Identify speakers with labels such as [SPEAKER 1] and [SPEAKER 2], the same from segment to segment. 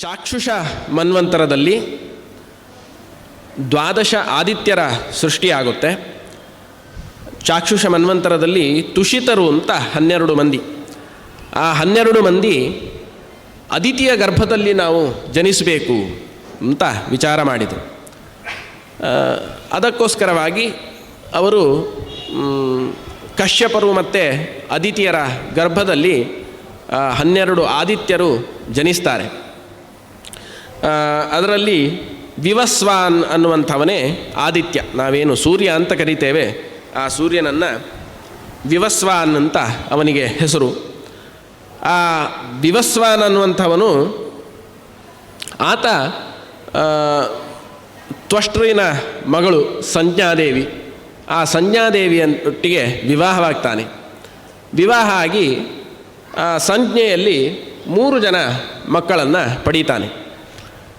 [SPEAKER 1] ಚಾಕ್ಷುಷ ಮನ್ವಂತರದಲ್ಲಿ ದ್ವಾದಶ ಆದಿತ್ಯರ ಸೃಷ್ಟಿಯಾಗುತ್ತೆ. ಚಾಕ್ಷುಷ ಮನ್ವಂತರದಲ್ಲಿ ತುಷಿತರು ಅಂತ ಹನ್ನೆರಡು ಮಂದಿ. ಆ ಹನ್ನೆರಡು ಮಂದಿ ಅದಿತಿಯ ಗರ್ಭದಲ್ಲಿ ನಾವು ಜನಿಸಬೇಕು ಅಂತ ವಿಚಾರ ಮಾಡಿದರು. ಅದಕ್ಕೋಸ್ಕರವಾಗಿ ಅವರು ಕಶ್ಯಪರು ಮತ್ತು ಅದಿತಿಯರ ಗರ್ಭದಲ್ಲಿ ಹನ್ನೆರಡು ಆದಿತ್ಯರು ಜನಿಸ್ತಾರೆ. ಅದರಲ್ಲಿ ವಿವಸ್ವಾನ್ ಅನ್ನುವಂಥವನೇ ಆದಿತ್ಯ. ನಾವೇನು ಸೂರ್ಯ ಅಂತ ಕರಿತೇವೆ, ಆ ಸೂರ್ಯನನ್ನು ವಿವಸ್ವಾನ್ ಅಂತ ಅವನಿಗೆ ಹೆಸರು. ಆ ವಿವಸ್ವಾನ್ ಅನ್ನುವಂಥವನು ಆತ ತ್ವಷ್ಟ್ರಿನ ಮಗಳು ಸಂಜ್ಞಾದೇವಿ. ಆ ಸಂಜ್ಞಾದೇವಿಯೊಟ್ಟಿಗೆ ವಿವಾಹವಾಗ್ತಾನೆ. ವಿವಾಹ ಆಗಿ ಸಂಜ್ಞೆಯಲ್ಲಿ ಮೂರು ಜನ ಮಕ್ಕಳನ್ನು ಪಡೀತಾನೆ.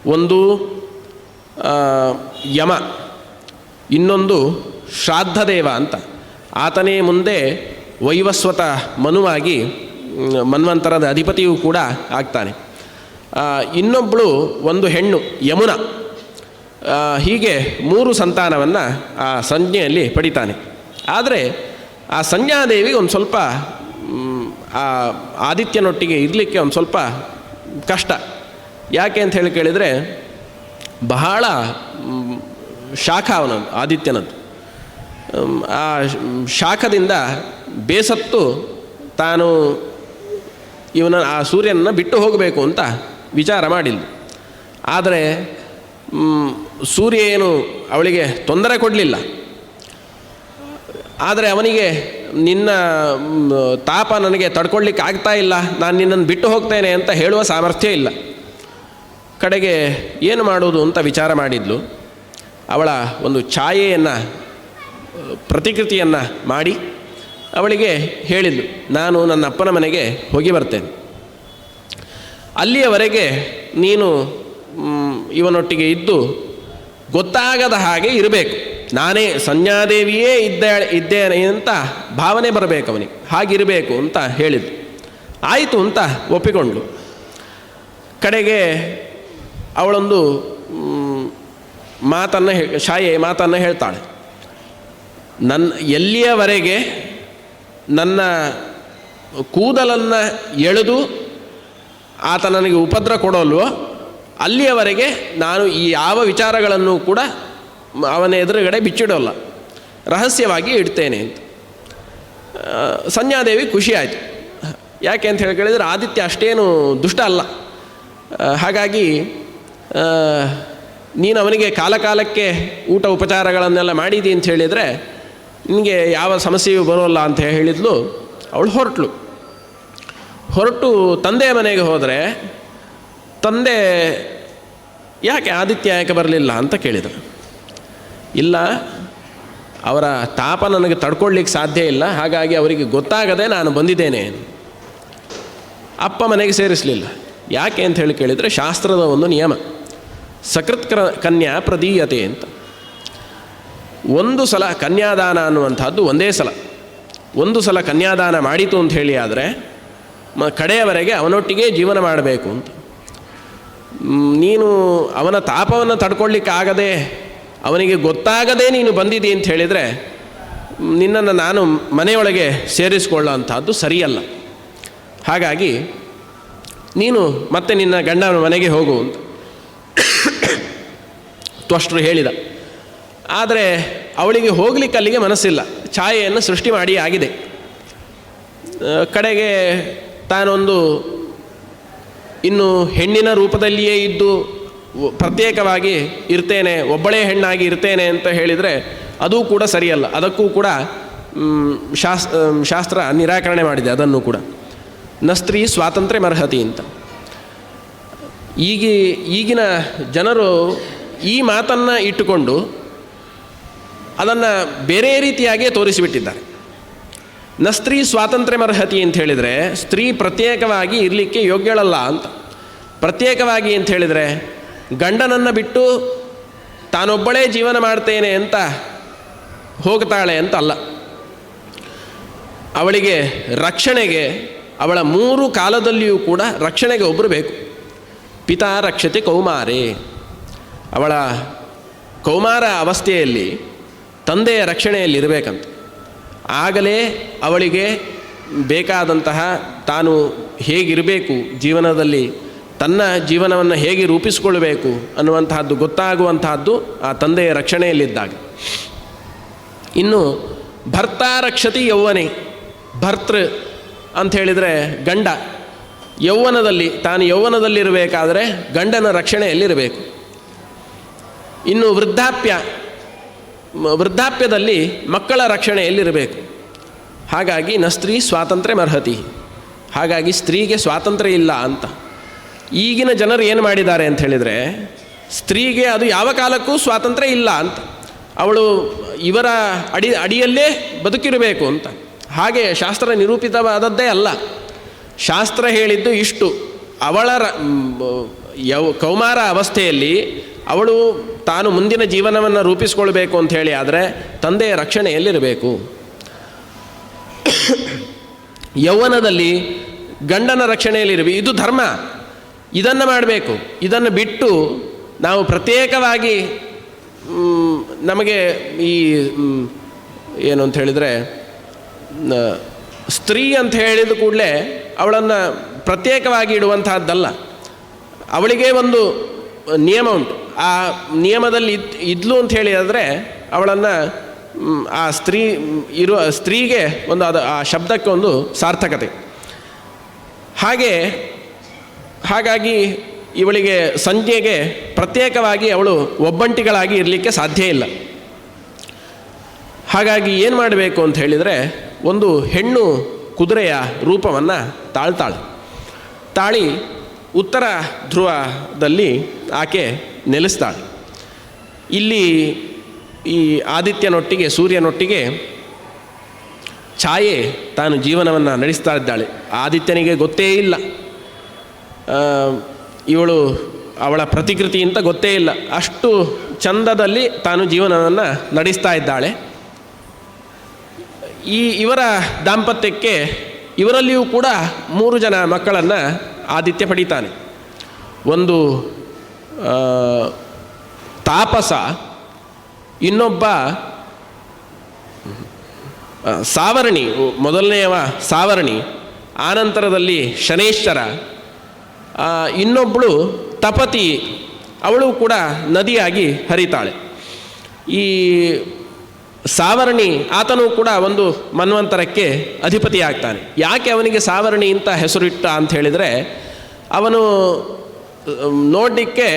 [SPEAKER 1] ಒಂದು ಯಮ, ಇನ್ನೊಂದು ಶ್ರಾದ್ದದೇವ ಅಂತ. ಆತನೇ ಮುಂದೆ ವೈವಸ್ವತ ಮನುವಾಗಿ ಮನ್ವಂತರದ ಅಧಿಪತಿಯೂ ಕೂಡ ಆಗ್ತಾನೆ. ಇನ್ನೊಬ್ಬಳು ಒಂದು ಹೆಣ್ಣು, ಯಮುನ. ಹೀಗೆ ಮೂರು ಸಂತಾನವನ್ನು ಆ ಸಂಜ್ಞೆಯಲ್ಲಿ ಪಡಿತಾನೆ. ಆದರೆ ಆ ಸಂಜ್ಞಾದೇವಿ ಒಂದು ಸ್ವಲ್ಪ ಆ ಆದಿತ್ಯನೊಟ್ಟಿಗೆ ಇರಲಿಕ್ಕೆ ಒಂದು ಸ್ವಲ್ಪ ಕಷ್ಟ. ಯಾಕೆ ಅಂತ ಹೇಳಿ ಕೇಳಿದರೆ ಬಹಳ ಶಾಖ ಅವನ, ಆದಿತ್ಯನದ್ದು. ಆ ಶಾಖದಿಂದ ಬೇಸತ್ತು ತಾನು ಇವನ, ಆ ಸೂರ್ಯನನ್ನು ಬಿಟ್ಟು ಹೋಗಬೇಕು ಅಂತ ವಿಚಾರ ಮಾಡಿಲ್ಲ ಆದರೆ ಸೂರ್ಯ ಏನು ಅವಳಿಗೆ ತೊಂದರೆ ಕೊಡಲಿಲ್ಲ. ಆದರೆ ಅವನಿಗೆ ನಿನ್ನ ತಾಪ ನನಗೆ ತಡ್ಕೊಳ್ಳಿಕ್ಕೆ ಆಗ್ತಾ ಇಲ್ಲ. ನಾನು ನಿನ್ನನ್ನು ಬಿಟ್ಟು ಹೋಗ್ತೇನೆ ಅಂತ ಹೇಳುವ ಸಾಮರ್ಥ್ಯ ಇಲ್ಲ. ಕಡೆಗೆ ಏನು ಮಾಡೋದು ಅಂತ ವಿಚಾರ ಮಾಡಿದ್ಲು. ಅವಳ ಒಂದು ಛಾಯೆಯನ್ನು, ಪ್ರತಿಕೃತಿಯನ್ನು ಮಾಡಿ ಅವಳಿಗೆ ಹೇಳಿದ್ಲು, ನಾನು ನನ್ನ ಅಪ್ಪನ ಮನೆಗೆ ಹೋಗಿ ಬರ್ತೇನೆ. ಅಲ್ಲಿಯವರೆಗೆ ನೀನು ಇವನೊಟ್ಟಿಗೆ ಇದ್ದು ಗೊತ್ತಾಗದ ಹಾಗೆ ಇರಬೇಕು. ನಾನೇ ಸಂಜ್ಞಾದೇವಿಯೇ ಇದ್ದ ಇದ್ದೇನೆ ಅಂತ ಭಾವನೆ ಬರಬೇಕು ಅವನಿಗೆ. ಹಾಗಿರಬೇಕು ಅಂತ ಹೇಳಿದ್ಲು. ಆಯಿತು ಅಂತ ಒಪ್ಪಿಕೊಂಡ್ಳು. ಕಡೆಗೆ ಅವಳೊಂದು ಮಾತನ್ನು ಹೇ ಶಾಯೆ ಮಾತನ್ನು ಹೇಳ್ತಾಳೆ. ನನ್ನ ಎಲ್ಲಿಯವರೆಗೆ ನನ್ನ ಕೂದಲನ್ನು ಎಳೆದು ಆತ ನನಗೆ ಉಪದ್ರ ಕೊಡೋಲ್ವೋ ಅಲ್ಲಿಯವರೆಗೆ ನಾನು ಈ ಯಾವ ವಿಚಾರಗಳನ್ನು ಕೂಡ ಅವನ ಎದುರುಗಡೆ ಬಿಚ್ಚಿಡೋಲ್ಲ. ರಹಸ್ಯವಾಗಿ ಇಡ್ತೇನೆ ಅಂತ. ಆ, ಸಂಜ್ಞಾದೇವಿ ಖುಷಿ ಆಯಿತು. ಯಾಕೆ ಅಂತ ಹೇಳಿ ಕೇಳಿದರೆ ಆದಿತ್ಯ ಅಷ್ಟೇನು ದುಷ್ಟ ಅಲ್ಲ. ಹಾಗಾಗಿ ನೀನು ಅವನಿಗೆ ಕಾಲಕಾಲಕ್ಕೆ ಊಟ ಉಪಚಾರಗಳನ್ನೆಲ್ಲ ಮಾಡಿದಿ ಅಂತ ಹೇಳಿದರೆ ನಿನಗೆ ಯಾವ ಸಮಸ್ಯೆಯೂ ಬರೋಲ್ಲ ಅಂತ ಹೇಳಿದ್ಲು. ಅವಳು ಹೊರಟಳು ಹೊರಟು ತಂದೆಯ ಮನೆಗೆ ಹೋದರೆ ತಂದೆ ಯಾಕೆ ಆದಿತ್ಯ ಯಾಕೆ ಬರಲಿಲ್ಲ ಅಂತ ಕೇಳಿದರು. ಇಲ್ಲ, ಅವರ ತಾಪ ನನಗೆ ತಡ್ಕೊಳ್ಳಿಕ್ಕೆ ಸಾಧ್ಯ ಇಲ್ಲ, ಹಾಗಾಗಿ ಅವರಿಗೆ ಗೊತ್ತಾಗದೆ ನಾನು ಬಂದಿದ್ದೇನೆ. ಅಪ್ಪ ಮನೆಗೆ ಸೇರಿಸಲಿಲ್ಲ. ಯಾಕೆ ಅಂತ ಹೇಳಿ ಕೇಳಿದರೆ ಶಾಸ್ತ್ರದ ಒಂದು ನಿಯಮ. ಸಕೃತ್ ಕ್ರ ಕನ್ಯಾ ಪ್ರದೀಯತೆ ಅಂತ. ಒಂದು ಸಲ ಕನ್ಯಾದಾನ ಅನ್ನುವಂಥದ್ದು ಒಂದೇ ಸಲ. ಒಂದು ಸಲ ಕನ್ಯಾದಾನ ಮಾಡಿತು ಅಂತ ಹೇಳಿ ಆದರೆ, ಮ ಕಡೆಯವರೆಗೆ ಅವನೊಟ್ಟಿಗೆ ಜೀವನ ಮಾಡಬೇಕು ಅಂತ. ನೀನು ಅವನ ತಾಪವನ್ನು ತಡ್ಕೊಳ್ಳಿಕ್ಕಾಗದೆ ಅವನಿಗೆ ಗೊತ್ತಾಗದೆ ನೀನು ಬಂದಿದ್ದಿ ಅಂತ ಹೇಳಿದರೆ ನಿನ್ನನ್ನು ನಾನು ಮನೆಯೊಳಗೆ ಸೇರಿಸಿಕೊಳ್ಳೋ ಅಂಥದ್ದು ಸರಿಯಲ್ಲ. ಹಾಗಾಗಿ, ನೀನು ಮತ್ತೆ ನಿನ್ನ ಗಂಡನ ಮನೆಗೆ ಹೋಗು ಅಂತ. ತ್ವಷ್ಟರು ಹೇಳಿದ, ಆದರೆ ಅವಳಿಗೆ ಹೋಗ್ಲಿಕ್ಕೆ ಅಲ್ಲಿಗೆ ಮನಸ್ಸಿಲ್ಲ. ಛಾಯೆಯನ್ನು ಸೃಷ್ಟಿ ಮಾಡಿ ಆಗಿದೆ. ಕಡೆಗೆ ತಾನೊಂದು ಇನ್ನು ಹೆಣ್ಣಿನ ರೂಪದಲ್ಲಿಯೇ ಇದ್ದು ಪ್ರತ್ಯೇಕವಾಗಿ ಇರ್ತೇನೆ, ಒಬ್ಬಳೇ ಹೆಣ್ಣಾಗಿ ಇರ್ತೇನೆ ಅಂತ ಹೇಳಿದರೆ ಅದೂ ಕೂಡ ಸರಿಯಲ್ಲ. ಅದಕ್ಕೂ ಕೂಡ ಶಾಸ್ ಶಾಸ್ತ್ರ ನಿರಾಕರಣೆ ಮಾಡಿದೆ. ಅದನ್ನು ಕೂಡ. ನ ಸ್ತ್ರೀ ಸ್ವಾತಂತ್ರ್ಯ ಮರ್ಹತಿ ಅಂತ. ಈಗ ಈಗಿನ ಜನರು ಈ ಮಾತನ್ನು ಇಟ್ಟುಕೊಂಡು ಅದನ್ನು ಬೇರೆ ರೀತಿಯಾಗೇ ತೋರಿಸಿಬಿಟ್ಟಿದ್ದಾರೆ. ನ ಸ್ತ್ರೀ ಸ್ವಾತಂತ್ರ್ಯ ಮರ್ಹತಿ ಅಂತ ಹೇಳಿದರೆ, ಸ್ತ್ರೀ ಪ್ರತ್ಯೇಕವಾಗಿ ಇರಲಿಕ್ಕೆ ಯೋಗ್ಯಳಲ್ಲ ಅಂತ. ಪ್ರತ್ಯೇಕವಾಗಿ ಅಂತ ಹೇಳಿದರೆ, ಗಂಡನನ್ನು ಬಿಟ್ಟು ತಾನೊಬ್ಬಳೇ ಜೀವನ ಮಾಡ್ತೇನೆ ಅಂತ ಹೋಗ್ತಾಳೆ ಅಂತ ಅಲ್ಲ. ಅವಳಿಗೆ ರಕ್ಷಣೆಗೆ, ಅವಳ ಮೂರು ಕಾಲದಲ್ಲಿಯೂ ಕೂಡ ರಕ್ಷಣೆಗೆ ಒಬ್ಬರು ಬೇಕು. ಪಿತಾ ರಕ್ಷತೆ ಕೌಮಾರೆ. ಅವಳ ಕೌಮಾರ ಅವಸ್ಥೆಯಲ್ಲಿ ತಂದೆಯ ರಕ್ಷಣೆಯಲ್ಲಿರಬೇಕಂತ. ಆಗಲೇ ಅವಳಿಗೆ ಬೇಕಾದಂತಹ ತಾನು ಹೇಗಿರಬೇಕು, ಜೀವನದಲ್ಲಿ ತನ್ನ ಜೀವನವನ್ನು ಹೇಗೆ ರೂಪಿಸಿಕೊಳ್ಳಬೇಕು ಅನ್ನುವಂತಹದ್ದು, ಗೊತ್ತಾಗುವಂತಹದ್ದು ಆ ತಂದೆಯ ರಕ್ಷಣೆಯಲ್ಲಿದ್ದಾಗ. ಇನ್ನು ಭರ್ತಾರಕ್ಷತಿ ಯೌವನೆ, ಭರ್ತೃ ಅಂತ ಹೇಳಿದರೆ ಗಂಡ. ಯೌವನದಲ್ಲಿ, ತಾನು ಯೌವನದಲ್ಲಿರಬೇಕಾದರೆ ಗಂಡನ ರಕ್ಷಣೆಯಲ್ಲಿರಬೇಕು. ಇನ್ನು ವೃದ್ಧಾಪ್ಯ, ವೃದ್ಧಾಪ್ಯದಲ್ಲಿ ಮಕ್ಕಳ ರಕ್ಷಣೆಯಲ್ಲಿರಬೇಕು. ಹಾಗಾಗಿ ನ ಸ್ತ್ರೀ ಸ್ವಾತಂತ್ರ್ಯ ಮರ್ಹತಿ ಹಾಗಾಗಿ ಸ್ತ್ರೀಗೆ ಸ್ವಾತಂತ್ರ್ಯ ಇಲ್ಲ ಅಂತ. ಈಗಿನ ಜನರು ಏನು ಮಾಡಿದ್ದಾರೆ ಅಂತ ಹೇಳಿದರೆ, ಸ್ತ್ರೀಗೆ ಅದು ಯಾವ ಕಾಲಕ್ಕೂ ಸ್ವಾತಂತ್ರ್ಯ ಇಲ್ಲ ಅಂತ. ಅವಳು ಇವರ ಅಡಿ, ಅಡಿಯಲ್ಲೇ ಬದುಕಿರಬೇಕು ಅಂತ. ಹಾಗೆ ಶಾಸ್ತ್ರ ನಿರೂಪಿತವಾದದ್ದೇ ಅಲ್ಲ. ಶಾಸ್ತ್ರ ಹೇಳಿದ್ದು ಇಷ್ಟು. ಅವಳ ಯೌ ಕೌಮಾರ ಅವಸ್ಥೆಯಲ್ಲಿ ಅವಳು ತಾನು ಮುಂದಿನ ಜೀವನವನ್ನು ರೂಪಿಸ್ಕೊಳ್ಬೇಕು ಅಂತ ಹೇಳಿ ಆದರೆ ತಂದೆಯ ರಕ್ಷಣೆಯಲ್ಲಿರಬೇಕು. ಯೌವನದಲ್ಲಿ ಗಂಡನ ರಕ್ಷಣೆಯಲ್ಲಿರಬೇಕು. ಇದು ಧರ್ಮ. ಇದನ್ನು ಮಾಡಬೇಕು. ಇದನ್ನು ಬಿಟ್ಟು ನಾವು ಪ್ರತ್ಯೇಕವಾಗಿ ನಮಗೆ ಈ ಏನು ಅಂತ ಹೇಳಿದರೆ ಸ್ತ್ರೀ ಅಂತ ಹೇಳಿದ ಕೂಡಲೇ ಅವಳನ್ನು ಪ್ರತ್ಯೇಕವಾಗಿ ಇಡುವಂತಹದ್ದಲ್ಲ. ಅವಳಿಗೆ ಒಂದು ನಿಯಮ ಉಂಟು. ಆ ನಿಯಮದಲ್ಲಿ ಇದ್, ಇದ್ಲು ಅಂತ ಹೇಳಿದರೆ ಅವಳನ್ನು ಆ ಸ್ತ್ರೀ, ಇರುವ ಸ್ತ್ರೀಗೆ ಒಂದು ಅದು, ಆ ಶಬ್ದಕ್ಕೆ ಒಂದು ಸಾರ್ಥಕತೆ. ಹಾಗೆ, ಹಾಗಾಗಿ ಇವಳಿಗೆ ಸಂಜೆಗೆ ಪ್ರತ್ಯೇಕವಾಗಿ ಅವಳು ಒಬ್ಬಂಟಿಗಳಾಗಿ ಇರಲಿಕ್ಕೆ ಸಾಧ್ಯ ಇಲ್ಲ. ಹಾಗಾಗಿ ಏನು ಮಾಡಬೇಕು ಅಂತ ಹೇಳಿದರೆ, ಒಂದು ಹೆಣ್ಣು ಕುದುರೆಯ ರೂಪವನ್ನು ತಾಳ್ತಾಳೆ. ತಾಳಿ ಉತ್ತರ ಧ್ರುವದಲ್ಲಿ ಆಕೆ ನೆಲೆಸ್ತಾಳೆ. ಇಲ್ಲಿ ಈ ಆದಿತ್ಯನೊಟ್ಟಿಗೆ, ಸೂರ್ಯನೊಟ್ಟಿಗೆ ಛಾಯೆ ತಾನು ಜೀವನವನ್ನು ನಡೆಸ್ತಾ ಇದ್ದಾಳೆ ಆದಿತ್ಯನಿಗೆ ಗೊತ್ತೇ ಇಲ್ಲ. ಇವಳು ಅವಳ ಪ್ರತಿಕೃತಿ ಅಂತ ಗೊತ್ತೇ ಇಲ್ಲ. ಅಷ್ಟು ಚಂದದಲ್ಲಿ ತಾನು ಜೀವನವನ್ನು ನಡೆಸ್ತಾ ಇದ್ದಾಳೆ ಈ ಇವರ ದಾಂಪತ್ಯಕ್ಕೆ ಇವರಲ್ಲಿಯೂ ಕೂಡ ಮೂರು ಜನ ಮಕ್ಕಳನ್ನು ಆದಿತ್ಯ ಪಡೀತಾನೆ. ಒಂದು ತಾಪಸ, ಇನ್ನೊಬ್ಬ ಸಾವರಣಿ ಮೊದಲನೆಯವ ಸಾವರಣಿ, ಆನಂತರದಲ್ಲಿ ಶನೇಶ್ವರ ಇನ್ನೊಬ್ಬಳು ತಪತಿ, ಅವಳು ಕೂಡ ನದಿಯಾಗಿ ಹರಿತಾಳೆ. ಈ ಸಾವರ್ಣಿ ಆತನು ಕೂಡ ಒಂದು ಮನ್ವಂತರಕ್ಕೆ ಅಧಿಪತಿಯಾಗ್ತಾನೆ. ಯಾಕೆ ಅವನಿಗೆ ಸಾವರ್ಣಿ ಅಂತ ಹೆಸರಿಟ್ಟ ಅಂತ ಹೇಳಿದರೆ, ಅವನು ನೋಡಲಿಕ್ಕೆ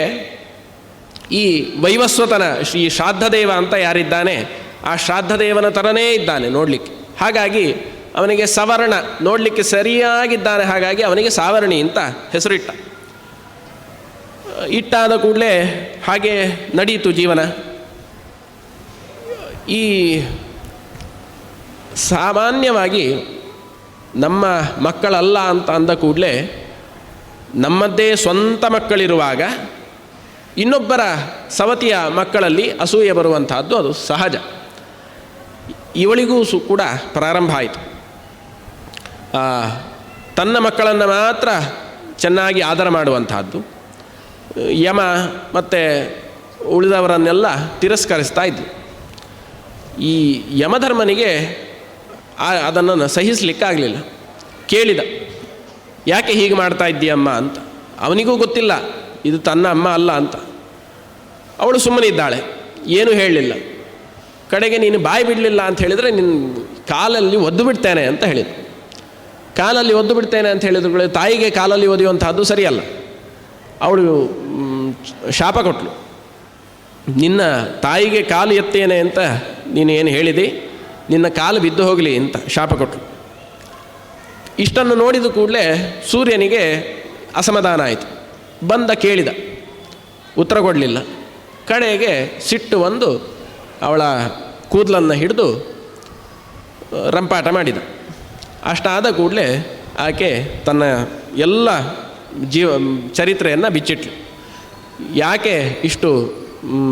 [SPEAKER 1] ಈ ವೈವಸ್ವತನ ಶ್ರೀ ಶ್ರಾದ್ದದೇವ ಅಂತ ಯಾರಿದ್ದಾನೆ, ಆ ಶ್ರಾದ್ದದೇವನ ಥರನೇ ಇದ್ದಾನೆ ನೋಡಲಿಕ್ಕೆ. ಹಾಗಾಗಿ ಅವನಿಗೆ ಸವರ್ಣ ನೋಡಲಿಕ್ಕೆ ಸರಿಯಾಗಿದ್ದಾನೆ, ಹಾಗಾಗಿ ಅವನಿಗೆ ಸಾವರ್ಣಿ ಅಂತ ಹೆಸರಿಟ್ಟ. ಇಟ್ಟಾದ ಕೂಡಲೇ ಹಾಗೆ ನಡೀತು ಜೀವನ. ಈ ಸಾಮಾನ್ಯವಾಗಿ ನಮ್ಮ ಮಕ್ಕಳಲ್ಲ ಅಂತ ಅಂದ ಕೂಡಲೇ ನಮ್ಮದ್ದೇ ಸ್ವಂತ ಮಕ್ಕಳಿರುವಾಗ ಇನ್ನೊಬ್ಬರ ಸವತಿಯ ಮಕ್ಕಳಲ್ಲಿ ಅಸೂಯೆ ಬರುವಂತಹದ್ದು ಅದು ಸಹಜ. ಇವಳಿಗೂ ಸು ಕೂಡ ಪ್ರಾರಂಭ ಆಯಿತು. ತನ್ನ ಮಕ್ಕಳನ್ನು ಮಾತ್ರ ಚೆನ್ನಾಗಿ ಆದರ ಮಾಡುವಂತಹದ್ದು. ಯಮ ಮತ್ತು ಉಳಿದವರನ್ನೆಲ್ಲ ತಿರಸ್ಕರಿಸ್ತಾ ಇದ್ಲು. ಈ ಯಮಧರ್ಮನಿಗೆ ಅದನ್ನು ಸಹಿಸಲಿಕ್ಕಾಗಲಿಲ್ಲ. ಕೇಳಿದ, ಯಾಕೆ ಹೀಗೆ ಮಾಡ್ತಾ ಇದ್ದೀಯಮ್ಮ? ಅಂತ. ಅವನಿಗೂ ಗೊತ್ತಿಲ್ಲ. ಇದು ತನ್ನ ಅಮ್ಮ ಅಲ್ಲ ಅಂತ. ಅವಳು ಸುಮ್ಮನಿದ್ದಾಳೆ ಏನೂ ಹೇಳಲಿಲ್ಲ. ಕಡೆಗೆ ನೀನು ಬಾಯಿ ಬಿಡಲಿಲ್ಲ ಅಂತ ಹೇಳಿದರೆ ನಿನ್ನ ಕಾಲಲ್ಲಿ ಒದ್ದು ಬಿಡ್ತೇನೆ ಅಂತ ಹೇಳಿದ. ಕಾಲಲ್ಲಿ ಒದ್ದು ಬಿಡ್ತೇನೆ ಅಂತ ಹೇಳಿದ್ರು ತಾಯಿಗೆ ಕಾಲಲ್ಲಿ ಒದೆಯುವಂಥದ್ದು ಸರಿಯಲ್ಲ. ಅವಳು ಶಾಪ ಕೊಟ್ಟಳು ನಿನ್ನ ತಾಯಿಗೆ ಕಾಲು ಎತ್ತೇನೆ ಅಂತ ನೀನು ಏನು ಹೇಳಿದಿ? ನಿನ್ನ ಕಾಲು ಬಿದ್ದು ಹೋಗಲಿ ಅಂತ ಶಾಪ ಕೊಟ್ಟರು. ಇಷ್ಟನ್ನು ನೋಡಿದ ಕೂಡಲೇ ಸೂರ್ಯನಿಗೆ ಅಸಮಾಧಾನ ಆಯಿತು. ಬಂದ ಕೇಳಿದ, ಉತ್ತರ ಕೊಡಲಿಲ್ಲ. ಕಡೆಗೆ ಸಿಟ್ಟು ಒಂದು ಅವಳ ಕೂದಲನ್ನು ಹಿಡಿದು ರಂಪಾಟ ಮಾಡಿದ. ಅಷ್ಟಾದ ಕೂಡಲೇ ಆಕೆ ತನ್ನ ಎಲ್ಲ ಜೀವ, ಚರಿತ್ರೆಯನ್ನು ಬಿಚ್ಚಿಟ್ಲು. ಯಾಕೆ ಇಷ್ಟು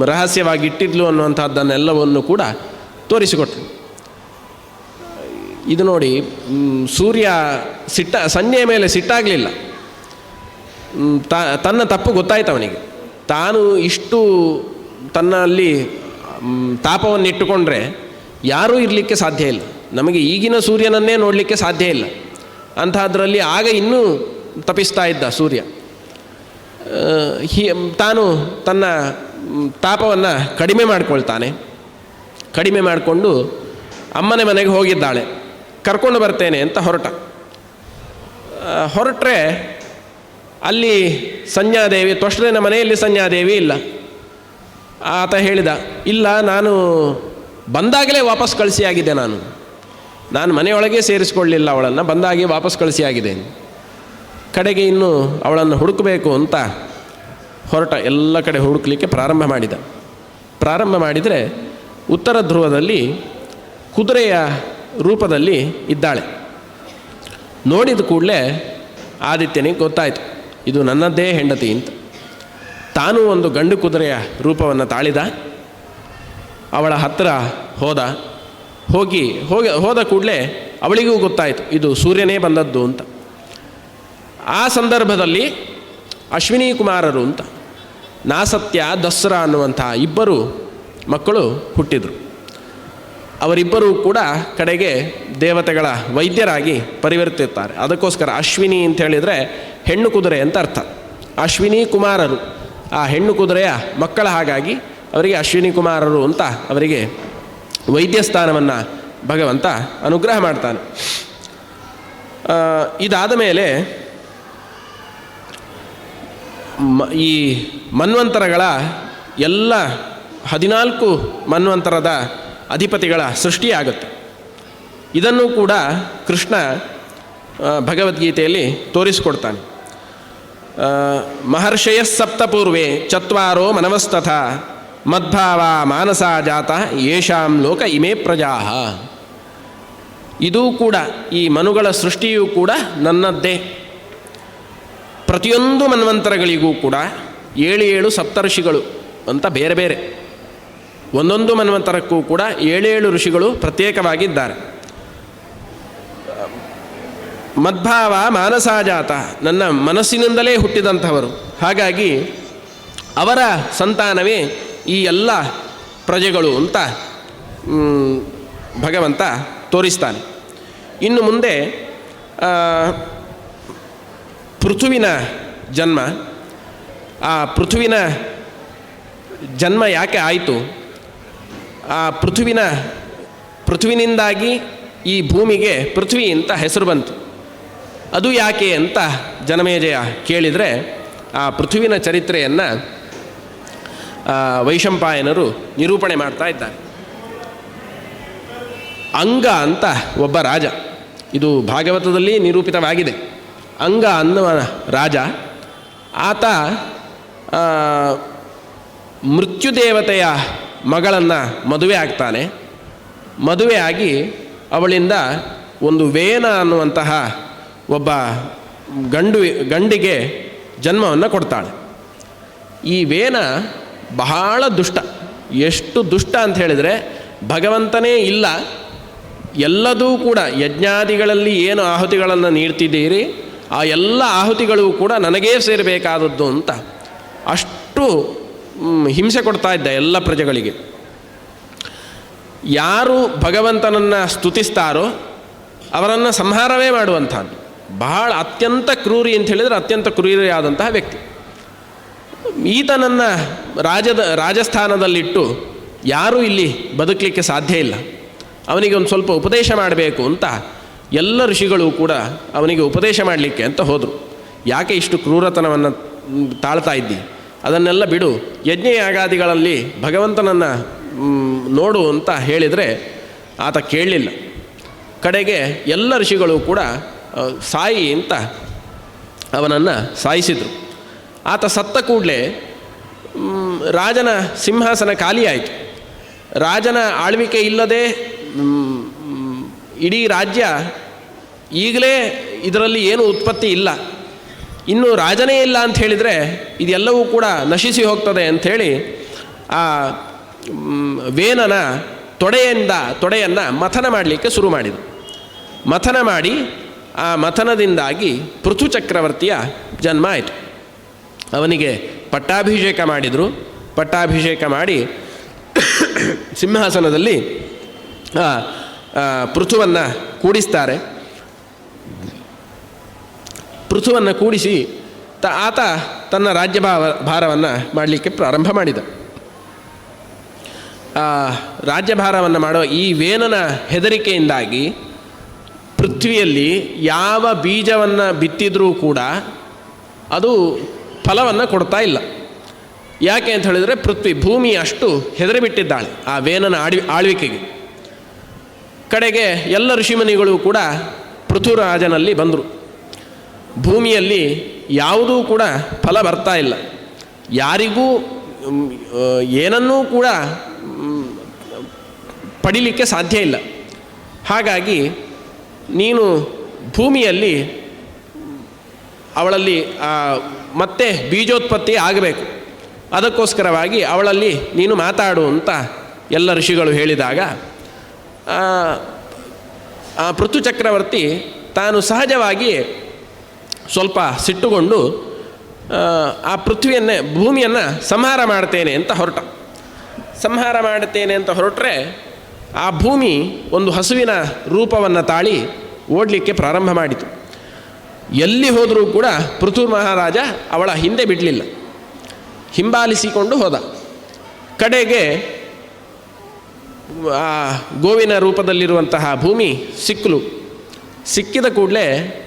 [SPEAKER 1] ರಹಸ್ಯವಾಗಿ ಇಟ್ಟಿದ್ಲು ಅನ್ನುವಂಥದ್ದನ್ನೆಲ್ಲವನ್ನು ಕೂಡ ತೋರಿಸಿಕೊಟ್ಟರು ಇದು ನೋಡಿ ಸೂರ್ಯ ಸಿಟ್ಟ ಸಂಜೆಯ ಮೇಲೆ ಸಿಟ್ಟಾಗಲಿಲ್ಲ. ತ, ತನ್ನ ತಪ್ಪು ಗೊತ್ತಾಯ್ತು ಅವನಿಗೆ ತಾನು ಇಷ್ಟು ತನ್ನಲ್ಲಿ ತಾಪವನ್ನು ಇಟ್ಟುಕೊಂಡ್ರೆ ಯಾರೂ ಇರಲಿಕ್ಕೆ ಸಾಧ್ಯ ಇಲ್ಲ. ನಮಗೆ ಈಗಿನ ಸೂರ್ಯನನ್ನೇ ನೋಡಲಿಕ್ಕೆ ಸಾಧ್ಯ ಇಲ್ಲ. ಅಂಥದ್ರಲ್ಲಿ ಆಗ ಇನ್ನೂ ತಪಿಸ್ತಾ ಇದ್ದ ಸೂರ್ಯ. ಹಿ, ತಾನು ತನ್ನ ತಾಪವನ್ನು ಕಡಿಮೆ ಮಾಡಿಕೊಳ್ತಾನೆ. ಕಡಿಮೆ ಮಾಡಿಕೊಂಡು ಅಮ್ಮನ ಮನೆಗೆ ಹೋಗಿದ್ದಾಳೆ. ಕರ್ಕೊಂಡು ಬರ್ತೇನೆ ಅಂತ ಹೊರಟ. ಹೊರಟ್ರೆ ಅಲ್ಲಿ ಸಂಜ್ಞಾದೇವಿ, ತೊಷ್ಟಲಿನ ಮನೆಯಲ್ಲಿ ಸಂಜ್ಞಾದೇವಿ ಇಲ್ಲ. ಆತ ಹೇಳಿದ, ಇಲ್ಲ, ನಾನು ಬಂದಾಗಲೇ ವಾಪಸ್ ಕಳಿಸಿಯಾಗಿದ್ದೆ ನಾನು. ನಾನು ಮನೆಯೊಳಗೆ ಸೇರಿಸಿಕೊಳ್ಳಿಲ್ಲ ಅವಳನ್ನು, ಬಂದಾಗೆ ವಾಪಸ್ ಕಳಿಸಿಯಾಗಿದ್ದೇನೆ ಕಡೆಗೆ ಇನ್ನು ಅವಳನ್ನು ಹುಡುಕಬೇಕು ಅಂತ ಹೊರಟ ಎಲ್ಲ ಕಡೆ ಹುಡುಕಲಿಕ್ಕೆ ಪ್ರಾರಂಭ ಮಾಡಿದ. ಪ್ರಾರಂಭ ಮಾಡಿದರೆ ಉತ್ತರ ಧ್ರುವದಲ್ಲಿ ಕುದುರೆಯ ರೂಪದಲ್ಲಿ ಇದ್ದಾಳೆ. ನೋಡಿದ ಕೂಡಲೇ ಆದಿತ್ಯನಿಗೆ ಗೊತ್ತಾಯಿತು, ಇದು ನನ್ನದ್ದೇ ಹೆಂಡತಿ ಅಂತ. ತಾನೂ ಒಂದು ಗಂಡು ಕುದುರೆಯ ರೂಪವನ್ನು ತಾಳಿದ. ಅವಳ ಹತ್ತಿರ ಹೋದ. ಹೋಗಿ ಹೋಗಿ, ಹೋದ ಕೂಡಲೇ ಅವಳಿಗೂ ಗೊತ್ತಾಯಿತು, ಇದು ಸೂರ್ಯನೇ ಬಂದದ್ದು ಅಂತ. ಆ ಸಂದರ್ಭದಲ್ಲಿ ಅಶ್ವಿನಿ ಕುಮಾರರು ಅಂತ. ನಾಸತ್ಯ, ದಸರಾ ಅನ್ನುವಂಥ ಇಬ್ಬರು ಮಕ್ಕಳು ಹುಟ್ಟಿದರು. ಅವರಿಬ್ಬರೂ ಕೂಡ ಕಡೆಗೆ ದೇವತೆಗಳ ವೈದ್ಯರಾಗಿ ಪರಿವರ್ತಿರ್ತಾರೆ. ಅದಕ್ಕೋಸ್ಕರ ಅಶ್ವಿನಿ ಅಂತ ಹೇಳಿದರೆ ಹೆಣ್ಣು ಕುದುರೆ ಅಂತ ಅರ್ಥ. ಅಶ್ವಿನಿ ಕುಮಾರರು. ಆ ಹೆಣ್ಣು ಕುದುರೆಯ ಮಕ್ಕಳ ಹಾಗಾಗಿ ಅವರಿಗೆ ಅಶ್ವಿನಿ ಕುಮಾರರು ಅಂತ ಅವರಿಗೆ ವೈದ್ಯ ಸ್ಥಾನವನ್ನು ಭಗವಂತ ಅನುಗ್ರಹ ಮಾಡ್ತಾನೆ. ಇದಾದ ಮೇಲೆ ಮ, ಈ ಮನ್ವಂತರಗಳ ಎಲ್ಲ ಹದಿನಾಲ್ಕು ಮನ್ವಂತರದ ಅಧಿಪತಿಗಳ ಸೃಷ್ಟಿಯಾಗುತ್ತೆ. ಇದನ್ನು ಕೂಡ ಕೃಷ್ಣ ಭಗವದ್ಗೀತೆಯಲ್ಲಿ ತೋರಿಸಿಕೊಡ್ತಾನೆ. ಮಹರ್ಷಯ ಸಪ್ತಪೂರ್ವೆ ಚತ್ವಾರೋ ಮನವಸ್ತಥ ಮದ್ಭಾವ ಮಾನಸ ಜಾತ ಯೇಷಾಂ ಲೋಕ ಇಮೇ ಪ್ರಜಾ ಇದೂ ಕೂಡ ಈ ಮನುಗಳ ಸೃಷ್ಟಿಯೂ ಕೂಡ ನನ್ನದ್ದೇ. ಪ್ರತಿಯೊಂದು ಮನ್ವಂತರಗಳಿಗೂ ಕೂಡ ಏಳು ಏಳು ಸಪ್ತಋಷಿಗಳು ಅಂತ ಬೇರೆ ಬೇರೆ. ಒಂದೊಂದು ಮನ್ವಂತರಕ್ಕೂ ಕೂಡ ಏಳೇಳು ಋಷಿಗಳು ಪ್ರತ್ಯೇಕವಾಗಿದ್ದಾರೆ. ಮದ್ಭಾವ ಮಾನಸಾಜಾತ ನನ್ನ ಮನಸ್ಸಿನಿಂದಲೇ ಹುಟ್ಟಿದಂಥವರು. ಹಾಗಾಗಿ ಅವರ ಸಂತಾನವೇ ಈ ಎಲ್ಲ ಪ್ರಜೆಗಳು ಅಂತ ಭಗವಂತ ತೋರಿಸ್ತಾನೆ. ಇನ್ನು ಮುಂದೆ ಪೃಥುವಿನ ಜನ್ಮ, ಆ ಪೃಥುವಿನ ಜನ್ಮ ಯಾಕೆ ಆಯಿತು? ಆ ಪೃಥುವಿನ, ಪೃಥುವಿನಿಂದಾಗಿ ಈ ಭೂಮಿಗೆ ಪೃಥ್ವಿ ಅಂತ ಹೆಸರು ಬಂತು. ಅದು ಯಾಕೆ ಅಂತ ಜನಮೇಜಯ ಕೇಳಿದರೆ, ಆ ಪೃಥುವಿನ ಚರಿತ್ರೆಯನ್ನು ವೈಶಂಪಾಯನರು ನಿರೂಪಣೆ ಮಾಡ್ತಾ ಇದ್ದಾರೆ. ಅಂಗ ಅಂತ ಒಬ್ಬ ರಾಜ. ಇದು ಭಾಗವತದಲ್ಲಿ ನಿರೂಪಿತವಾಗಿದೆ. ಅಂಗ ಅನ್ನುವ ರಾಜ. ಆತ ಮೃತ್ಯುದೇವತೆಯ ಮಗಳನ್ನು ಮದುವೆ ಆಗ್ತಾನೆ. ಮದುವೆ ಆಗಿ ಅವಳಿಂದ ಒಂದು ವೇನ ಅನ್ನುವಂತಹ ಒಬ್ಬ ಗಂಡು, ಗಂಡಿಗೆ ಜನ್ಮವನ್ನು ಕೊಡ್ತಾಳೆ. ಈ ವೇನ ಬಹಳ ದುಷ್ಟ. ಎಷ್ಟು ದುಷ್ಟ ಅಂತ ಹೇಳಿದರೆ ಭಗವಂತನೇ ಇಲ್ಲ. ಎಲ್ಲದೂ ಕೂಡ ಯಜ್ಞಾದಿಗಳಲ್ಲಿ ಏನು ಆಹುತಿಗಳನ್ನು ನೀಡ್ತಿದ್ದೀರಿ ಆ ಎಲ್ಲ ಆಹುತಿಗಳು ಕೂಡ ನನಗೇ ಸೇರಬೇಕಾದದ್ದು ಅಂತ ಅಷ್ಟು ಹಿಂಸೆ ಕೊಡ್ತಾ ಇದ್ದ ಎಲ್ಲ ಪ್ರಜೆಗಳಿಗೆ. ಯಾರು ಭಗವಂತನನ್ನು ಸ್ತುತಿಸ್ತಾರೋ ಅವರನ್ನು ಸಂಹಾರವೇ ಮಾಡುವಂಥದ್ದು. ಬಹಳ ಅತ್ಯಂತ ಕ್ರೂರಿ ಅಂತ ಹೇಳಿದರೆ ಅತ್ಯಂತ ಕ್ರೂರಿಯಾದಂತಹ ವ್ಯಕ್ತಿ. ಈತನನ್ನು ರಾಜದ, ರಾಜಸ್ಥಾನದಲ್ಲಿಟ್ಟು ಯಾರೂ ಇಲ್ಲಿ ಬದುಕಲಿಕ್ಕೆ ಸಾಧ್ಯ ಇಲ್ಲ. ಅವನಿಗೆ ಒಂದು ಸ್ವಲ್ಪ ಉಪದೇಶ ಮಾಡಬೇಕು ಅಂತ ಎಲ್ಲ ಋಷಿಗಳು ಕೂಡ ಅವನಿಗೆ ಉಪದೇಶ ಮಾಡಲಿಕ್ಕೆ ಅಂತ ಹೋದರು. ಯಾಕೆ ಇಷ್ಟು ಕ್ರೂರತನವನ್ನು ತಾಳ್ತಾ ಇದ್ದಿ? ಅದನ್ನೆಲ್ಲ ಬಿಡು. ಯಜ್ಞಯಾಗಾದಿಗಳಲ್ಲಿ ಭಗವಂತನನ್ನು ನೋಡು ಅಂತ ಹೇಳಿದರೆ ಆತ ಕೇಳಲಿಲ್ಲ. ಕಡೆಗೆ ಎಲ್ಲ ಋಷಿಗಳು ಕೂಡ ಸಾಯಿ ಅಂತ ಅವನನ್ನು ಸಾಯಿಸಿದರು. ಆತ ಸತ್ತ ಕೂಡಲೇ ರಾಜನ ಸಿಂಹಾಸನ ಖಾಲಿಯಾಯಿತು ರಾಜನ ಆಳ್ವಿಕೆ ಇಲ್ಲದೆ ಇಡೀ ರಾಜ್ಯ ಈಗಲೇ ಇದರಲ್ಲಿ ಏನು ಉತ್ಪತ್ತಿ ಇಲ್ಲ. ಇನ್ನು ರಾಜನೇ ಇಲ್ಲ ಅಂತ ಹೇಳಿದರೆ ಇದೆಲ್ಲವೂ ಕೂಡ ನಶಿಸಿ ಹೋಗ್ತದೆ ಅಂಥೇಳಿ ಆ ವೇನನ ತೊಡೆಯಿಂದ, ತೊಡೆಯನ್ನು ಮಥನ ಮಾಡಲಿಕ್ಕೆ ಶುರು ಮಾಡಿದರು. ಮಥನ ಮಾಡಿ ಆ ಮಥನದಿಂದಾಗಿ ಪೃಥು ಚಕ್ರವರ್ತಿಯ ಜನ್ಮ ಆಯಿತು. ಅವನಿಗೆ ಪಟ್ಟಾಭಿಷೇಕ ಮಾಡಿದರು. ಪಟ್ಟಾಭಿಷೇಕ ಮಾಡಿ ಸಿಂಹಾಸನದಲ್ಲಿ ಪೃಥುವನ್ನು ಕೂಡಿಸ್ತಾರೆ. ಪೃಥುವನ್ನು ಕೂಡಿಸಿ ತ ಆತ ತನ್ನ ರಾಜ್ಯಭಾವ ಭಾರವನ್ನು ಮಾಡಲಿಕ್ಕೆ ಪ್ರಾರಂಭ ಮಾಡಿದ. ರಾಜ್ಯಭಾರವನ್ನು ಮಾಡೋ ಈ ವೇನನ ಹೆದರಿಕೆಯಿಂದಾಗಿ ಪೃಥ್ವಿಯಲ್ಲಿ ಯಾವ ಬೀಜವನ್ನು ಬಿತ್ತಿದರೂ ಕೂಡ ಅದು ಫಲವನ್ನು ಕೊಡ್ತಾ ಇಲ್ಲ. ಯಾಕೆ ಅಂತ ಹೇಳಿದರೆ ಪೃಥ್ವಿ ಭೂಮಿ ಅಷ್ಟು ಹೆದರಿಬಿಟ್ಟಿದ್ದಾಳೆ ಆ ವೇನನ ಆಡಿ ಆಳ್ವಿಕೆಗೆ. ಕಡೆಗೆ ಎಲ್ಲ ಋಷಿಮುನಿಗಳು ಕೂಡ ಪೃಥುರಾಜನಲ್ಲಿ ಬಂದರು. ಭೂಮಿಯಲ್ಲಿ ಯಾವುದೂ ಕೂಡ ಫಲ ಬರ್ತಾ ಇಲ್ಲ. ಯಾರಿಗೂ ಏನನ್ನೂ ಕೂಡ ಪಡಿಲಿಕ್ಕೆ ಸಾಧ್ಯ ಇಲ್ಲ. ಹಾಗಾಗಿ ನೀನು ಭೂಮಿಯಲ್ಲಿ ಅವಳಲ್ಲಿ ಮತ್ತೆ ಬೀಜೋತ್ಪತ್ತಿ ಆಗಬೇಕು. ಅದಕ್ಕೋಸ್ಕರವಾಗಿ ಅವಳಲ್ಲಿ ನೀನು ಮಾತಾಡು ಅಂತ ಎಲ್ಲ ಋಷಿಗಳು ಹೇಳಿದಾಗ, ಆ ಪೃಥು ಚಕ್ರವರ್ತಿ ತಾನು ಸಹಜವಾಗಿ ಸ್ವಲ್ಪ ಸಿಟ್ಟುಗೊಂಡು ಆ, ಪೃಥ್ವಿಯನ್ನೇ ಭೂಮಿಯನ್ನು ಸಂಹಾರ ಮಾಡ್ತೇನೆ ಅಂತ ಹೊರಟ. ಸಂಹಾರ ಮಾಡುತ್ತೇನೆ ಅಂತ ಹೊರಟ್ರೆ ಆ ಭೂಮಿ ಒಂದು ಹಸುವಿನ ರೂಪವನ್ನು ತಾಳಿ ಓಡಲಿಕ್ಕೆ ಪ್ರಾರಂಭ ಮಾಡಿತು. ಎಲ್ಲಿ ಹೋದರೂ ಕೂಡ ಪೃಥು ಮಹಾರಾಜ ಅವಳ ಹಿಂದೆ ಬಿಡಲಿಲ್ಲ. ಹಿಂಬಾಲಿಸಿಕೊಂಡು ಹೋದ. ಕಡೆಗೆ ಆ ಗೋವಿನ ರೂಪದಲ್ಲಿರುವಂತಹ ಭೂಮಿ ಸಿಕ್ಕಲು ಸಿಕ್ಕಿದ ಕೂಡಲೇ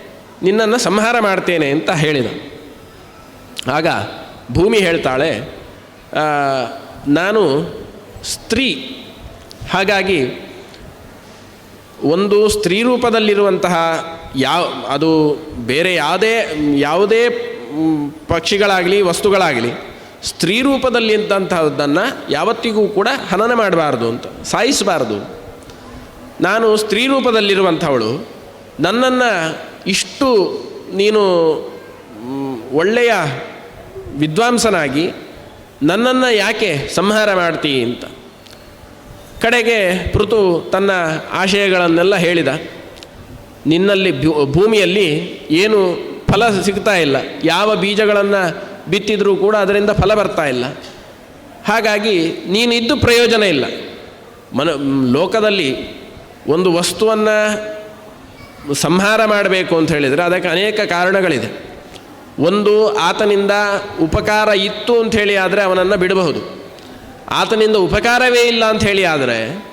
[SPEAKER 1] ನಿನ್ನನ್ನು ಸಂಹಾರ ಮಾಡ್ತೇನೆ ಅಂತ ಹೇಳಿದ. ಆಗ ಭೂಮಿ ಹೇಳ್ತಾಳೆ ನಾನು ಸ್ತ್ರೀ. ಹಾಗಾಗಿ ಒಂದು ಸ್ತ್ರೀ ರೂಪದಲ್ಲಿರುವಂತಹ ಯಾವ, ಅದು ಬೇರೆ ಯಾವುದೇ ಯಾವುದೇ ಪಕ್ಷಿಗಳಾಗಲಿ, ವಸ್ತುಗಳಾಗಲಿ, ಸ್ತ್ರೀ ರೂಪದಲ್ಲಿ ಇದ್ದಂತಹದ್ದನ್ನು ಯಾವತ್ತಿಗೂ ಕೂಡ ಹನನ ಮಾಡಬಾರ್ದು ಅಂತ, ಸಾಯಿಸಬಾರ್ದು. ನಾನು ಸ್ತ್ರೀ ರೂಪದಲ್ಲಿರುವಂಥವಳು. ನನ್ನನ್ನು ಇಷ್ಟು ನೀನು ಒಳ್ಳೆಯ ವಿದ್ವಾಂಸನಾಗಿ ನನ್ನನ್ನು ಯಾಕೆ ಸಂಹಾರ ಮಾಡ್ತೀ ಅಂತ. ಕಡೆಗೆ ಪೃಥು ತನ್ನ ಆಶಯಗಳನ್ನೆಲ್ಲ ಹೇಳಿದ. ನಿನ್ನಲ್ಲಿ ಭೂಮಿಯಲ್ಲಿ ಏನು ಫಲ ಸಿಗ್ತಾ ಇಲ್ಲ. ಯಾವ ಬೀಜಗಳನ್ನು ಬಿತ್ತಿದರೂ ಕೂಡ ಅದರಿಂದ ಫಲ ಬರ್ತಾ ಇಲ್ಲ. ಹಾಗಾಗಿ ನೀನಿದ್ದು ಪ್ರಯೋಜನ ಇಲ್ಲ. ಮನ ಲೋಕದಲ್ಲಿ ಒಂದು ವಸ್ತುವನ್ನು ಸಂಹಾರ ಮಾಡಬೇಕು ಅಂತ ಹೇಳಿದರೆ ಅದಕ್ಕೆ ಅನೇಕ ಕಾರಣಗಳಿದೆ. ಒಂದು, ಆತನಿಂದ ಉಪಕಾರ ಇತ್ತು ಅಂಥೇಳಿ ಆದರೆ ಅವನನ್ನು ಬಿಡಬಹುದು. ಆತನಿಂದ ಉಪಕಾರವೇ ಇಲ್ಲ ಅಂಥೇಳಿ ಆದರೆ,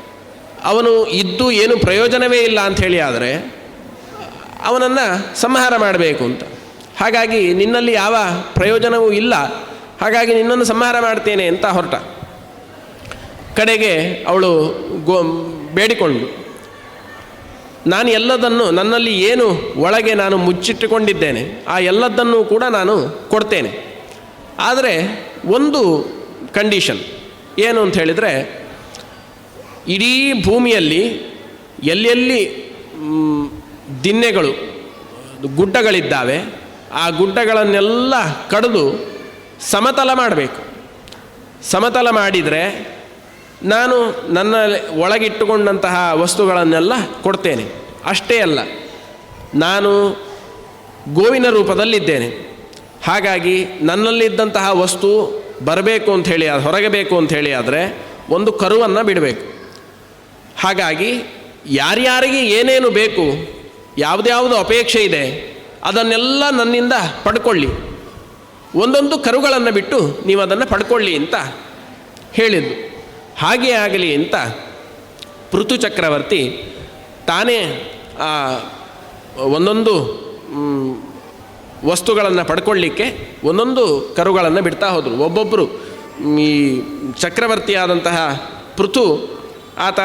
[SPEAKER 1] ಅವನು ಇದ್ದು ಏನು ಪ್ರಯೋಜನವೇ ಇಲ್ಲ ಅಂಥೇಳಿ ಆದರೆ, ಅವನನ್ನು ಸಂಹಾರ ಮಾಡಬೇಕು ಅಂತ. ಹಾಗಾಗಿ ನಿನ್ನಲ್ಲಿ ಯಾವ ಪ್ರಯೋಜನವೂ ಇಲ್ಲ. ಹಾಗಾಗಿ ನಿನ್ನನ್ನು ಸಂಹಾರ ಮಾಡ್ತೇನೆ ಅಂತ ಹೊರಟ. ಕಡೆಗೆ ಅವಳು ಗೋ ಬೇಡಿಕೊಂಡು ನಾನು ಎಲ್ಲದನ್ನು ನನ್ನಲ್ಲಿ ಏನು ಒಳಗೆ ನಾನು ಮುಚ್ಚಿಟ್ಟುಕೊಂಡಿದ್ದೇನೆ, ಆ ಎಲ್ಲದನ್ನು ಕೂಡ ನಾನು ಕೊಡ್ತೇನೆ. ಆದರೆ ಒಂದು ಕಂಡೀಷನ್ ಏನು ಅಂತ ಹೇಳಿದರೆ, ಇಡೀ ಭೂಮಿಯಲ್ಲಿ ಎಲ್ಲೆಲ್ಲಿ ದಿನ್ನೆಗಳು ಗುಡ್ಡಗಳಿದ್ದಾವೆ, ಆ ಗುಡ್ಡಗಳನ್ನೆಲ್ಲ ಕಡಿದು ಸಮತಲ ಮಾಡಬೇಕು. ಸಮತಲ ಮಾಡಿದರೆ ನಾನು ನನ್ನ ಒಳಗಿಟ್ಟುಕೊಂಡಂತಹ ವಸ್ತುಗಳನ್ನೆಲ್ಲ ಕೊಡ್ತೇನೆ. ಅಷ್ಟೇ ಅಲ್ಲ, ನಾನು ಗೋವಿನ ರೂಪದಲ್ಲಿದ್ದೇನೆ. ಹಾಗಾಗಿ ನನ್ನಲ್ಲಿದ್ದಂತಹ ವಸ್ತು ಬರಬೇಕು ಅಂಥೇಳಿ ಹೊರಗೆ ಬೇಕು ಹೇಳಿ ಆದರೆ ಒಂದು ಕರುವನ್ನು ಬಿಡಬೇಕು. ಹಾಗಾಗಿ ಯಾರ್ಯಾರಿಗೆ ಏನೇನು ಬೇಕು, ಯಾವುದ್ಯಾವುದು ಅಪೇಕ್ಷೆ ಇದೆ, ಅದನ್ನೆಲ್ಲ ನನ್ನಿಂದ ಪಡ್ಕೊಳ್ಳಿ. ಒಂದೊಂದು ಕರುಗಳನ್ನು ಬಿಟ್ಟು ನೀವು ಅದನ್ನು ಪಡ್ಕೊಳ್ಳಿ ಅಂತ ಹೇಳಿದ್ದು. ಹಾಗೆ ಆಗಲಿ ಅಂತ ಪೃಥು ಚಕ್ರವರ್ತಿ ತಾನೇ ಆ, ಒಂದೊಂದು ವಸ್ತುಗಳನ್ನು ಪಡ್ಕೊಳ್ಳಿಕ್ಕೆ ಒಂದೊಂದು ಕರುಗಳನ್ನು ಬಿಡ್ತಾ ಹೋದರು. ಒಬ್ಬೊಬ್ಬರು ಈ ಚಕ್ರವರ್ತಿಯಾದಂತಹ ಪೃಥು ಆತ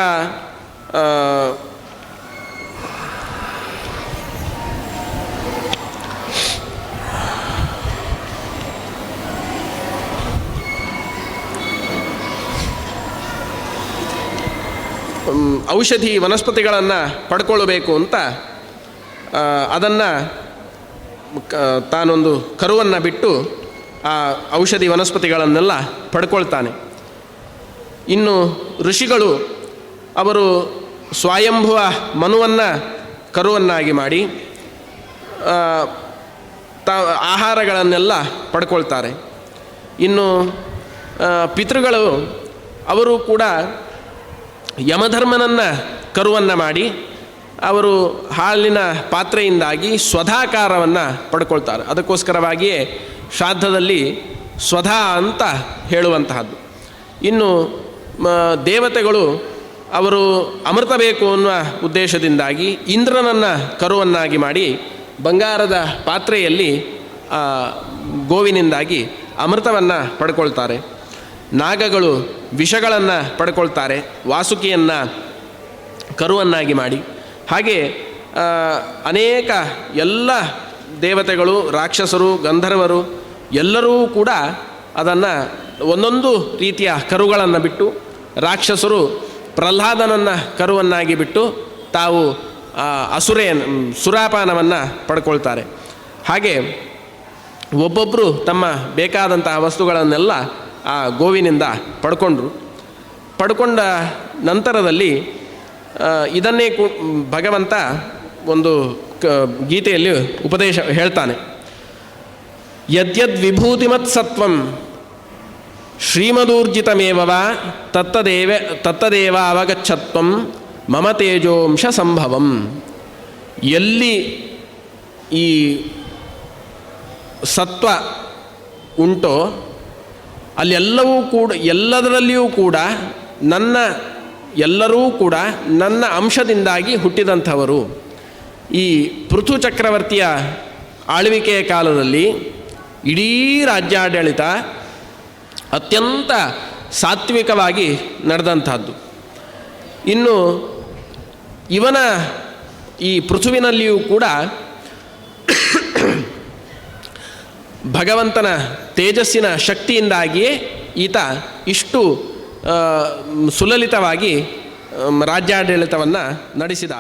[SPEAKER 1] ಔಷಧಿ ವನಸ್ಪತಿಗಳನ್ನು ಪಡ್ಕೊಳ್ಬೇಕು ಅಂತ ಅದನ್ನು ತಾನೊಂದು ಕರುವನ್ನು ಬಿಟ್ಟು ಆ ಔಷಧಿ ವನಸ್ಪತಿಗಳನ್ನೆಲ್ಲ ಪಡ್ಕೊಳ್ತಾನೆ. ಇನ್ನು ಋಷಿಗಳು ಅವರು ಸ್ವಯಂಭುವ ಮನುವನ್ನು ಕರುವನ್ನಾಗಿ ಮಾಡಿ ತ, ಆಹಾರಗಳನ್ನೆಲ್ಲ ಪಡ್ಕೊಳ್ತಾರೆ. ಇನ್ನು ಪಿತೃಗಳು ಅವರು ಕೂಡ ಯಮಧರ್ಮನನ್ನು ಕರುವನ್ನು ಮಾಡಿ ಅವರು ಹಾಲಿನ ಪಾತ್ರೆಯಿಂದಾಗಿ ಸ್ವಧಾಕಾರವನ್ನು ಪಡ್ಕೊಳ್ತಾರೆ. ಅದಕ್ಕೋಸ್ಕರವಾಗಿಯೇ ಶ್ರಾದ್ದದಲ್ಲಿ ಸ್ವಧಾ ಅಂತ ಹೇಳುವಂತಹದ್ದು. ಇನ್ನು ದೇವತೆಗಳು ಅವರು ಅಮೃತ ಬೇಕು ಅನ್ನುವ ಉದ್ದೇಶದಿಂದಾಗಿ ಇಂದ್ರನನ್ನು ಕರುವನ್ನಾಗಿ ಮಾಡಿ ಬಂಗಾರದ ಪಾತ್ರೆಯಲ್ಲಿ ಗೋವಿನಿಂದಾಗಿ ಅಮೃತವನ್ನು ಪಡ್ಕೊಳ್ತಾರೆ. ನಾಗಗಳು ವಿಷಗಳನ್ನು ಪಡ್ಕೊಳ್ತಾರೆ, ವಾಸುಕಿಯನ್ನು ಕರುವನ್ನಾಗಿ ಮಾಡಿ. ಹಾಗೆ ಅನೇಕ ಎಲ್ಲ ದೇವತೆಗಳು, ರಾಕ್ಷಸರು, ಗಂಧರ್ವರು ಎಲ್ಲರೂ ಕೂಡ ಅದನ್ನು ಒಂದೊಂದು ರೀತಿಯ ಕರುಗಳನ್ನು ಬಿಟ್ಟು, ರಾಕ್ಷಸರು ಪ್ರಹ್ಲಾದನನ್ನು ಕರುವನ್ನಾಗಿ ಬಿಟ್ಟು ತಾವು ಅಸುರೆಯನ್ನು ಸುರಾಪಾನವನ್ನು ಪಡ್ಕೊಳ್ತಾರೆ. ಹಾಗೆ ಒಬ್ಬೊಬ್ಬರು ತಮ್ಮ ಬೇಕಾದಂತಹ ವಸ್ತುಗಳನ್ನೆಲ್ಲ ಆ ಗೋವಿನಿಂದ ಪಡ್ಕೊಂಡ್ರು. ಪಡ್ಕೊಂಡ ನಂತರದಲ್ಲಿ ಇದನ್ನೇ ಕು, ಭಗವಂತ ಒಂದು ಕ, ಗೀತೆಯಲ್ಲಿ ಉಪದೇಶ ಹೇಳ್ತಾನೆ. ಯದ್ಯದ್ ವಿಭೂತಿಮತ್ ಸತ್ವಂ ಶ್ರೀಮದೂರ್ಜಿತಮೇವ ತತ್ತದೇವ ತತ್ತದೇವ ಅವಗಚ್ಚತ್ವಂ ಮಮ ತೇಜೋಂಶ ಸಂಭವಂ. ಎಲ್ಲಿ ಈ ಸತ್ವ ಉಂಟೋ ಅಲ್ಲೆಲ್ಲವೂ ಕೂಡ, ಎಲ್ಲದರಲ್ಲಿಯೂ ಕೂಡ ನನ್ನ ಎಲ್ಲರೂ ಕೂಡ ನನ್ನ ಅಂಶದಿಂದಾಗಿ ಹುಟ್ಟಿದಂಥವರು. ಈ ಪೃಥು ಚಕ್ರವರ್ತಿಯ ಆಳ್ವಿಕೆಯ ಕಾಲದಲ್ಲಿ ಇಡೀ ರಾಜ್ಯಾಡಳಿತ ಅತ್ಯಂತ ಸಾತ್ವಿಕವಾಗಿ ನಡೆದಂಥದ್ದು. ಇನ್ನು ಇವನ ಈ ಪೃಥುವಿನಲ್ಲಿಯೂ ಕೂಡ ಭಗವಂತನ ತೇಜಸ್ಸಿನ ಶಕ್ತಿಯಿಂದಾಗಿಯೇ ಈತ ಇಷ್ಟು ಸುಲಲಿತವಾಗಿ ರಾಜ್ಯಾಡಳಿತವನ್ನು ನಡೆಸಿದ.